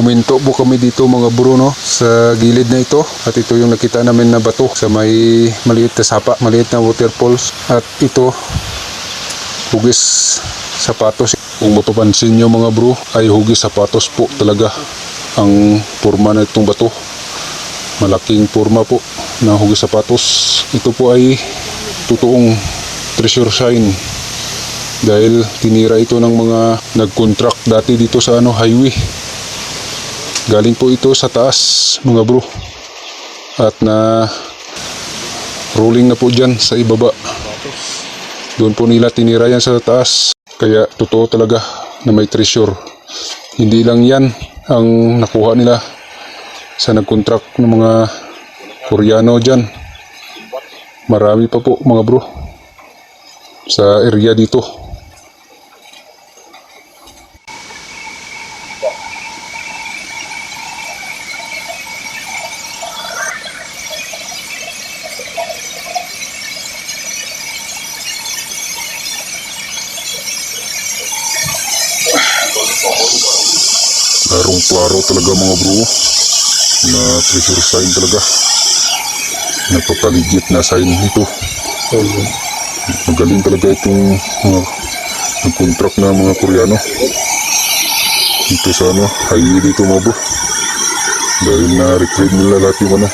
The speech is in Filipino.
huminto po kami dito mga bro no sa gilid na ito. At ito yung nakita namin na bato sa may maliit na sapa maliit na waterfalls. At ito hugis sapatos. Kung mapapansin nyo mga bro ay hugis sapatos po talaga ang forma na itong bato. Malaking forma po ng hugis sapatos. Ito po ay totoong treasure sign. Dahil tinira ito ng mga nag-contract dati dito sa ano highway galing po ito sa taas mga bro. At na rolling na po dyan sa ibaba. Doon po nila tinira yan sa taas. Kaya totoo talaga na may treasure. Hindi lang yan ang nakuha nila sa nag-contract ng mga Koreano dyan. Marami pa po mga bro sa area dito Klarong klaro talaga mga bro. Na treasure sign talaga. Napakaligit na sign ito magaling talaga itong mga nag-contract na mga Koreano. Dito sa ano highway dito mga bro. Dahil na reclaim nila lahat yung ano